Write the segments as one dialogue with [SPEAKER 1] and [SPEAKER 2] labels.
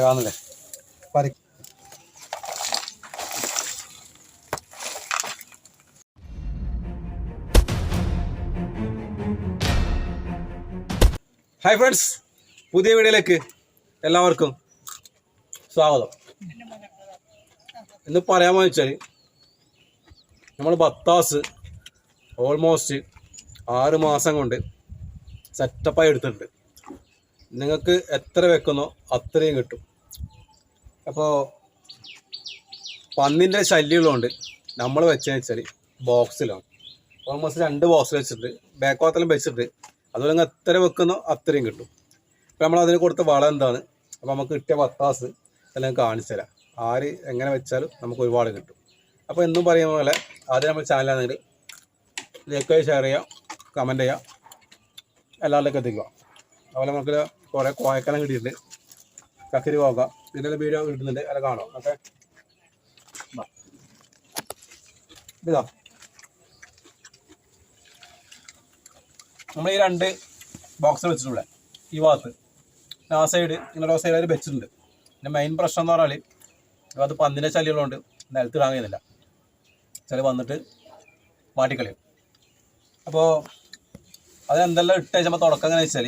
[SPEAKER 1] കാണുന്നില്ലേ പരി hi friends പുതിയ വീഡിയോയിലേക്ക് എല്ലാവർക്കും സ്വാഗതം. ഇന്ന് പറയാമെന്ന് വെച്ചാൽ നമ്മൾ ബത്താസ് ഓൾമോസ്റ്റ് ആറ് മാസം കൊണ്ട് സെറ്റപ്പായി എടുത്തിട്ടുണ്ട്. നിങ്ങൾക്ക് എത്ര വെക്കുന്നോ അത്രയും കിട്ടും. അപ്പോൾ പന്നിന്റെ ശല്യമുള്ളതുകൊണ്ട് നമ്മൾ വെച്ചതെന്ന് വെച്ചാൽ ബോക്സിലാണ് ഓൾമോസ്റ്റ് രണ്ട് ബോക്സിൽ വെച്ചിട്ട് ബാക്ക് ഭാഗത്തെല്ലാം വെച്ചിട്ട് അതുപോലെ നിങ്ങൾ എത്ര വെക്കുന്നോ അത്രയും കിട്ടും. അപ്പോൾ നമ്മൾ അതിന് കൊടുത്ത വളം എന്താണ്? അപ്പോൾ നമുക്ക് കിട്ടിയ പത്താസ് എല്ലാം കാണിച്ചു തരാം. ആര് എങ്ങനെ വെച്ചാലും നമുക്ക് ഒരുപാട് കിട്ടും. അപ്പോൾ എന്നും പറയുന്ന പോലെ ആദ്യം നമ്മൾ ചാനലാണെങ്കിൽ ലൈക്ക് ഷെയർ ചെയ്യുക കമന്റ് ചെയ്യുക എല്ലാവരിലേക്ക് എത്തിക്കുക. അതുപോലെ നമുക്ക് കുറേ കോയക്കെല്ലാം കിട്ടിയിട്ടുണ്ട്. കക്കരി പോകുക ഇതിന്റെ വീഡിയോ കിട്ടുന്നുണ്ട്. അത് കാണാം ഓക്കെ? ഇതാ. നമ്മൾ ഈ രണ്ട് ബോക്സ് വെച്ചിട്ടുള്ള. ഈ ഭാഗത്ത്. ആ സൈഡ് ഇങ്ങനെ സൈഡ് അവർ വെച്ചിട്ടുണ്ട്. പിന്നെ മെയിൻ പ്രശ്നം എന്ന് പറഞ്ഞാൽ അത് പന്നിന്റെ ശല്യമുള്ളതുകൊണ്ട് നിലത്ത് ഇടാൻ കഴിയുന്നില്ല. ചില വന്നിട്ട് മാട്ടിക്കളയും അപ്പോൾ അതിനെന്തെല്ലാം ഇട്ട് തുടക്കം എങ്ങനെ വെച്ചാൽ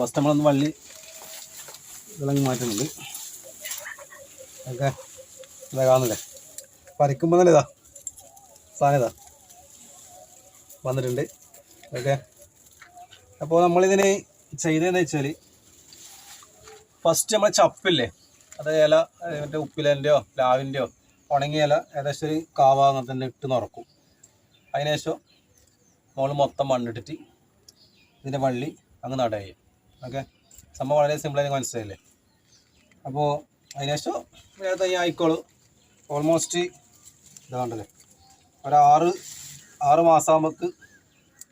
[SPEAKER 1] ഫസ്റ്റ് നമ്മളൊന്ന് വള്ളി ഇളങ്ങി മാറ്റുന്നുണ്ട്. ഓക്കെ? ഇതാ കാണുന്നില്ലേ? പറിക്കുമ്പോൾ തന്നെ ഇതാ സാധനം ഇതാ വന്നിട്ടുണ്ട്. ഓക്കെ? അപ്പോൾ നമ്മളിതിന് ചെയ്തതെന്ന് വെച്ചാൽ ഫസ്റ്റ് നമ്മൾ ചപ്പില്ലേ? അത് ഇല മറ്റേ ഉപ്പിലേന്റെയോ ലാവിന്റെയോ ഉണങ്ങിയ ഇല ഏകദേശം ഒരു കാവ അങ്ങനെ തന്നെ ഇട്ട് നിറക്കും. അതിനുശേഷം നമ്മൾ മൊത്തം മണ്ണിട്ടിട്ട് ഇതിന്റെ വള്ളി അങ്ങ് നടുക ഓക്കെ? സംഭവം വളരെ സിമ്പിളായി മനസ്സിലായില്ലേ? അപ്പോൾ അതിനുശേഷം വേറെ തൈ ആയിക്കോളൂ. ഓൾമോസ്റ്റ് ഇതാണ്ടല്ലേ ഒരാറ് ആറ് ആറ് മാസം ആകുമ്പോൾക്ക്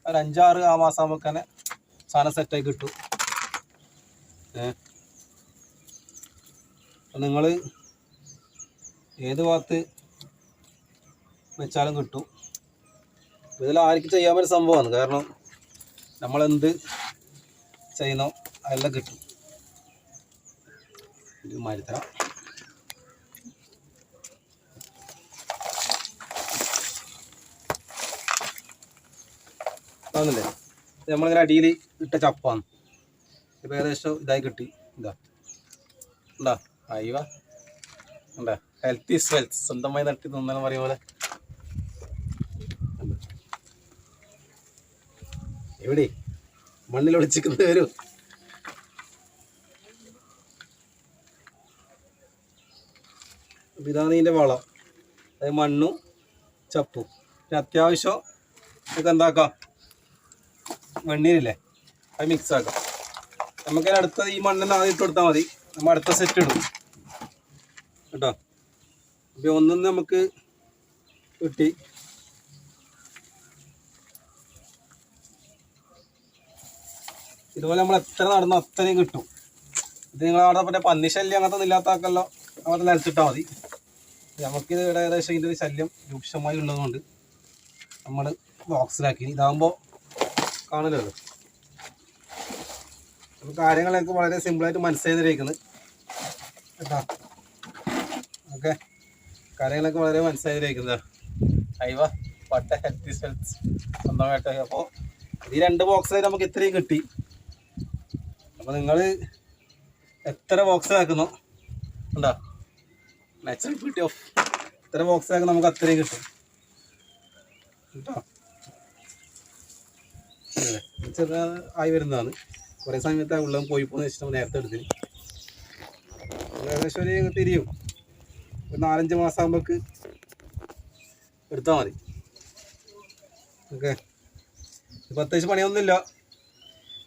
[SPEAKER 1] ഒരു അഞ്ചാറ് ആ മാസം ആകുമ്പോൾ തന്നെ സാധനം സെറ്റായി കിട്ടും. ഏ? നിങ്ങൾ ഏത് ഭാഗത്ത് വെച്ചാലും കിട്ടും. ഇതിൽ ആർക്ക് ചെയ്യാൻ പറ്റിയ സംഭവമാണ് കാരണം നമ്മളെന്ത് ചെയ്യുന്നോ അതെല്ലാം കിട്ടും. ഇത് ഇത് നമ്മളിങ്ങനെ അടിയിൽ ഇട്ട ചപ്പാണ്. ഇപ്പം ഏകദേശം ഇതായി കിട്ടി. ഇതാ. ഉണ്ടാ അയ്യോ ഉണ്ടാ ഹെൽത്ത് ഈസ് വെൽത്ത് സ്വന്തമായി നട്ടി തിന്നാന്ന് പറയും പോലെ. എവിടെ? മണ്ണിൽ ഒളിച്ചിരിക്കുന്ന വരൂ ഇതാണ് ഇതിന്റെ വളം. അതായത് മണ്ണും ചപ്പും. പിന്നെ അത്യാവശ്യം നമുക്ക് എന്താക്കാം? വെണ്ണീരില്ലേ? അത് മിക്സ് ആക്കാം. നമുക്ക് അടുത്ത ഈ മണ്ണിന് ആദ്യം ഇട്ട് കൊടുത്താൽ മതി. നമ്മൾ അടുത്ത സെറ്റ് ഇടും. കേട്ടോ? അപ്പോൾ ഒന്നും നമുക്ക് കിട്ടി ഇതുപോലെ നമ്മൾ എത്ര നടന്നോ അത്രയും കിട്ടും. ഇത് നിങ്ങൾ അവിടെ മറ്റേ പന്നി ശല്യം അങ്ങനത്തെ ഒന്നും ഇല്ലാത്ത ആക്കല്ലോ അവിടെ നിലത്തിട്ടാൽ മതി. നമുക്കിത് ഇവിടെ ഏകദേശം ഇതിന്റെ ഒരു ശല്യം രൂക്ഷമായി ഉള്ളതുകൊണ്ട് നമ്മൾ ബോക്സിലാക്കി ഇതാകുമ്പോൾ കാണുമല്ലോ അപ്പോൾ കാര്യങ്ങളൊക്കെ വളരെ സിമ്പിളായിട്ട് മനസ്സിലായിരിക്കുന്നത് കേട്ടോ? ഓക്കെ. കാര്യങ്ങളൊക്കെ വളരെ മനസ്സിലായിരിക്കുന്നത് അയവ പട്ട ഹെൽത്തി സ്വന്തമായിട്ട്. അപ്പോൾ ഈ രണ്ട് ബോക്സായി നമുക്ക് ഇത്രയും കിട്ടി. അപ്പോൾ നിങ്ങൾ എത്ര ബോക്സ് ആക്കുന്നു? ഉണ്ടോ നാച്ചുറൽ ബ്യൂട്ടി ഓഫ് എത്ര ബോക്സ് ആക്കുന്ന നമുക്ക് അത്രയും കിട്ടും. കേട്ടോ. ചെറുതാ വരുന്നതാണ്. കുറേ സമയത്ത് ആ ഉള്ളം പോയി പോകുന്ന വെച്ചിട്ട് നേരത്തെ എടുത്തിന്. ഏകദേശം ഒരു തിരിയും ഒരു നാലഞ്ച് മാസം ആകുമ്പോൾക്ക് എടുത്താൽ മതി. ഓക്കെ. അത്യാവശ്യം പണിയൊന്നുമില്ല.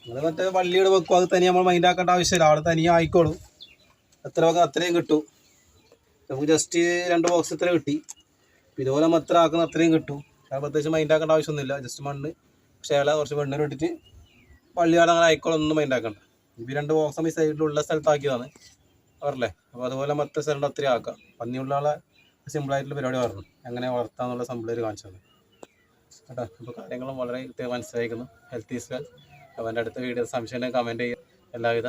[SPEAKER 1] നമ്മൾ മറ്റേ വള്ളിയുടെ വെക്കും. അത് തനിയെ നമ്മൾ മൈൻഡ് ആക്കേണ്ട ആവശ്യമില്ല. അവിടെ തനിയെ ആയിക്കോളും. എത്ര വെക്കാം അത്രയും കിട്ടും. നമുക്ക് ജസ്റ്റ് രണ്ട് ബോക്സ് ഇത്ര കിട്ടി. ഇതുപോലെ നമ്മൾ എത്ര ആക്കുന്ന അത്രയും കിട്ടും. അത് പ്രത്യേകിച്ച് മൈൻഡ് ആക്കേണ്ട ആവശ്യമൊന്നുമില്ല. ജസ്റ്റ് മണ്ണ്. ക്ഷേല കുറച്ച് വെണ്ണൂർ ഇട്ടിട്ട് പള്ളിയാട് അങ്ങനെ ആയിക്കോളും ഒന്നും മൈൻഡ് ആക്കണ്ട. ഇപ്പം രണ്ട് ബോക്സ് ഈ സൈഡിലുള്ള സ്ഥലത്താക്കിയതാണ് അവരല്ലേ അപ്പോൾ അതുപോലെ മറ്റേ സ്ഥലം അത്രയും ആക്കാം. പന്നിയുള്ള ആളെ സിമ്പിളായിട്ടുള്ള പരിപാടി പറഞ്ഞു. എങ്ങനെ വളർത്താമെന്നുള്ള സിമ്പിളായിട്ട് കാണിച്ചത്
[SPEAKER 2] കേട്ടോ? അപ്പോൾ കാര്യങ്ങളും വളരെ കൃത്യമായി മനസ്സിലാക്കുന്നു ഹെൽത്ത് ഈസ് വെൽ അവന്റെ അടുത്ത വീഡിയോ സംശയം കമന്റ് ചെയ്യുക എല്ലാവിധ